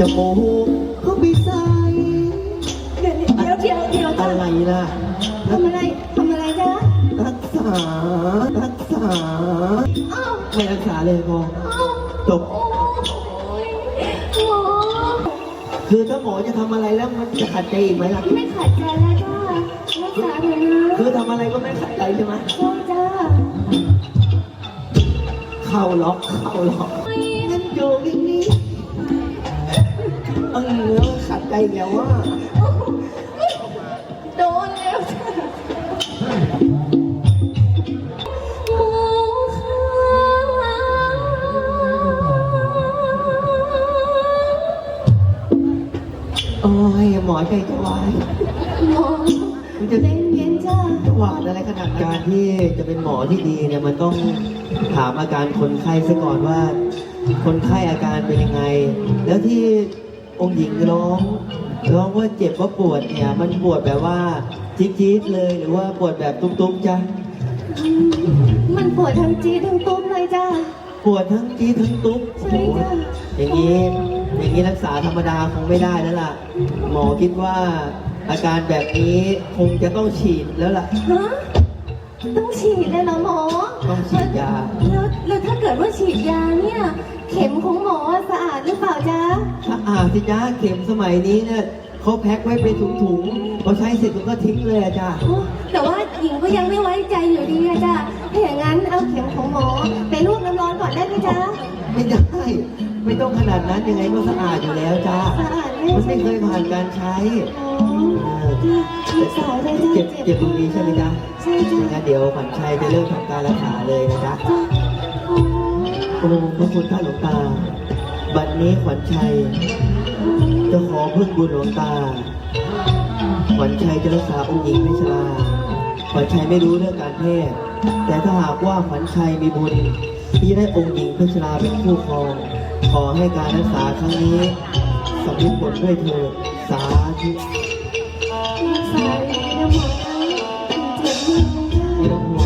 จมูกเขาไปใส่เดี๋ยวเดี๋ยวเดี๋ยวเดี๋ยวอะจ้ะไรล่ะทำอะไรทำอะไรจ๊ะรักษา รักษา อ้าวไม่รักษาเลยพออ้าวจบ โอ้ยหมอคือถ้าหมอจะทำอะไรแล้วมันจะขัดใจอีกไหมล่ะ ไม่ขัดใจแล้วจ้ารักษาเถอะนะคือทำอะไรก็ไม่ขัดใจใช่ไหมใช่จ้าเข้าล็อกเข้าล็อกงั้นอยู่ที่นี่ เออแล้วขัดใจอีกแล้วว่าโดนแล้วจ้ะหมอคะโอ้ยหมอใจจะวาย หมอใจเย็นจ้าจะหวาดอะไรขนาดนั้นการที่จะเป็นหมอที่ดีเนี่ยมันต้องถามอาการคนไข้ซะก่อนว่า คนไข้อาการเป็นยังไง แล้วที่ องค์หญิงร้องร้องว่าเจ็บว่าปวดเนี่ย มันปวดแบบว่าจี๊ดๆเลยหรือว่าปวดแบบตุ้มๆจ้ะมันปวดทั้งจี๊ดทั้งตุ้มเลยจ้า ปวดทั้งจี๊ดทั้งตุ๊บใช่จ้ะ อย่างนี้อย่างนี้รักษาธรรมดาคงไม่ได้แล้วล่ะ หมอคิดว่าอาการแบบนี้คงจะต้องฉีดแล้วล่ะ ฮะต้องฉีดเลยเหรอหมอต้องฉีดยา แล้วแล้วถ้าเกิดว่าฉีดยาเนี่ย เข็มของหมอ ถ้าอาสิจ้าเข็มสมัยนี้เนี่ยเขาแพ็คไว้เป็นถุงๆพอใช้เสร็จก็ทิ้งเลยอะจ้าโอ้แต่ว่าหญิงก็ยังไม่ไว้ใจอยู่ดีอะจ้ะถ้าอย่างนั้นเอาเข็มของหมอไปลวกน้ำร้อนก่อนได้ไหมจ๊ะ ไม่ได้ ไม่ต้องขนาดนั้นยังไงก็สะอาดอยู่แล้วจ้าสะอาดแน่มันไม่เคยผ่านการใช้อ๋อจ้ะสายเลยจ้ะเจ็บเจ็บตรงนี้ใช่ไหมจ๊ะใช่จ้ะงั้นเดี๋ยวขวัญชัยจะเริ่มทำการรักษาเลยนะจ๊ะจ้ะอ๋อโอ้พระคุณท่านหลวงตา บัดนี้ขวัญชัย จะขอพึ่งบุญหลวงตา ขวัญชัยจะรักษาองค์หญิงเพชรลาขวัญชัยไม่รู้เรื่องการแพทย์แต่ถ้าหากว่าขวัญชัยมีบุญ ที่ได้องค์หญิงเพชรลาเป็นคู่ครอง ขอให้การรักษาครั้งนี้สำเร็จผลด้วยเถิดสาธุรักษาเลยนะหมอนะเจ็บมากเลยจ้ะไม่ต้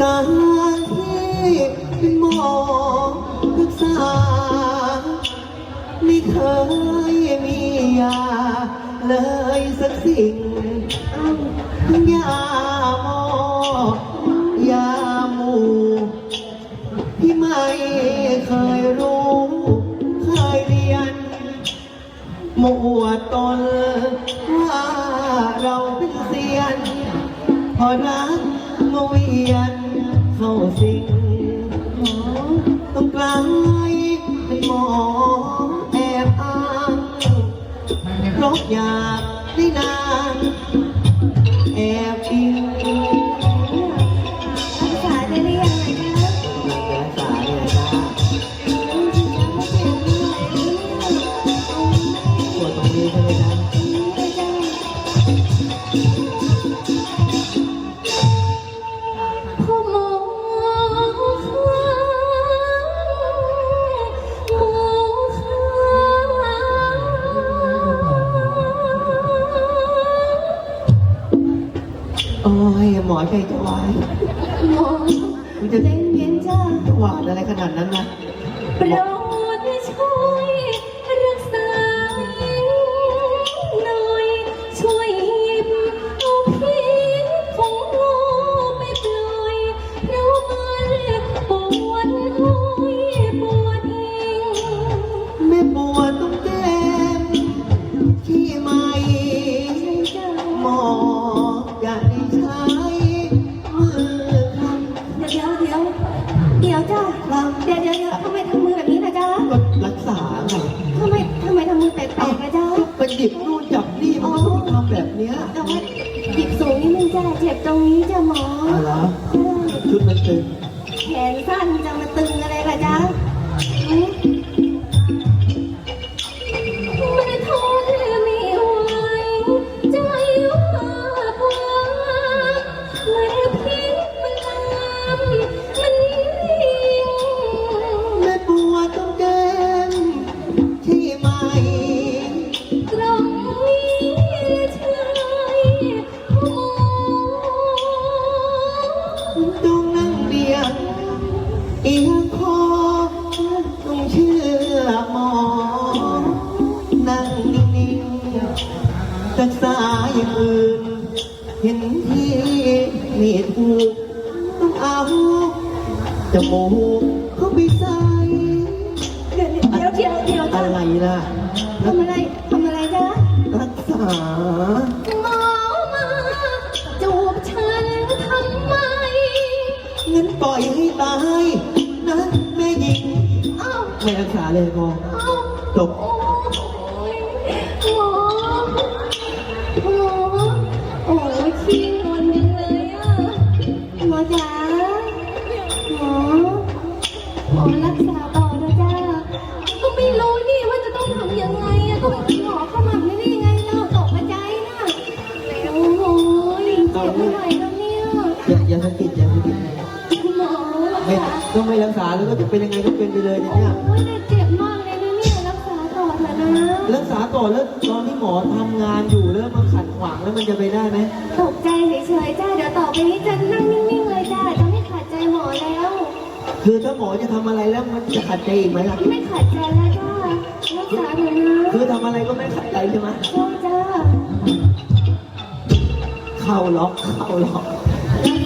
การที่เป็นหมอรักษา ไม่เคยมียาเลยสักสิ่งยาหมอยาหมูที่ไม่เคยรู้ เคยเรียนหมวดตนว่าเราเป็นเซียน พอรักเงเวียน เข้าสิงต้องกลายเป็นหมอแอบอ้างเพราะอยากได้นาน มอใจจะวายหมอใจเย็นจ้าจะหวาดอะไรขนาดนั้นนะโปรดช่ ตรงนี้จ้ะหมออะไรเหรอชุดมันตึงแขนสั้นจะมาตึง เห็นที่ไม่ถูกต้องเอาจมูกเข้าไปใส่เดี๋ยวเดี๋ยวเดี๋ยวเดี๋ยวอะไรล่ะทำอะไรทำอะไรจ๊ะรักษาหมอมาจูบฉันทำไมเงินปล่อยให้ตายนะแม่หญิงเอ้าไม่รักษาเลยพอเอ้าจบ ยเจ็บไม่ไหวแล้วเนี่ยอย่าอย่าสะกิดอย่าสะกิดหมอรักไม่ษาก็ไม่รักษาแล้วก็จะเป็นยังไงก็เป็นไปเลยเนี่ย โอ้ยแต่เจ็บมากเลยนะเนี่ยรักษาต่อเถอะนะรักษาก่อนแล้วตอนที่หมอทำงานอยู่แล้วมาขัดขวางแล้วมันจะไปได้ไหมตกใจเฉยๆจ้าเดี๋ยวต่อไปนี้จะนั่งนิ่งๆเลยจ้าจะไม่ขาดใจหมอแล้ว คือถ้าหมอจะทำอะไรแล้วมันจะขัดใจอีกไหมล่ะ ไม่ขาดใจแล้วจ้ารักษาเถอะนะคือทำอะไรก็ไม่ขัดใจใช่ไหม จ้าจ้า เข้าล็อกเข้าล็อก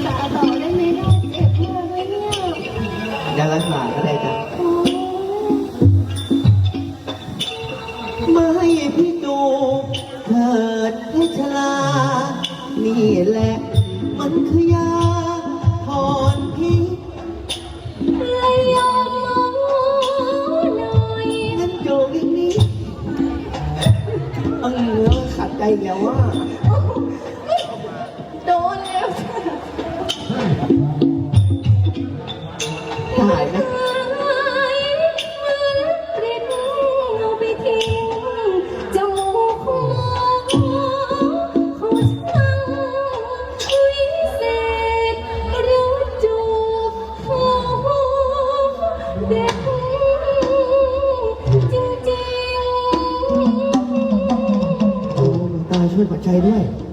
รักษาต่อได้ไหมได้เจ็บมากเลยเนี่ยอย่ารักษาก็ได้จ้ะโอ้ยไม่พี่ดูเถิดเพชรลา นี่แหละ มันคือยาถอนพิษเลยยอมหมอหน่อยงั้นโยกอีกนิดเออแล้วขัดใจอีกแล้วว่า ใจด้วยๆ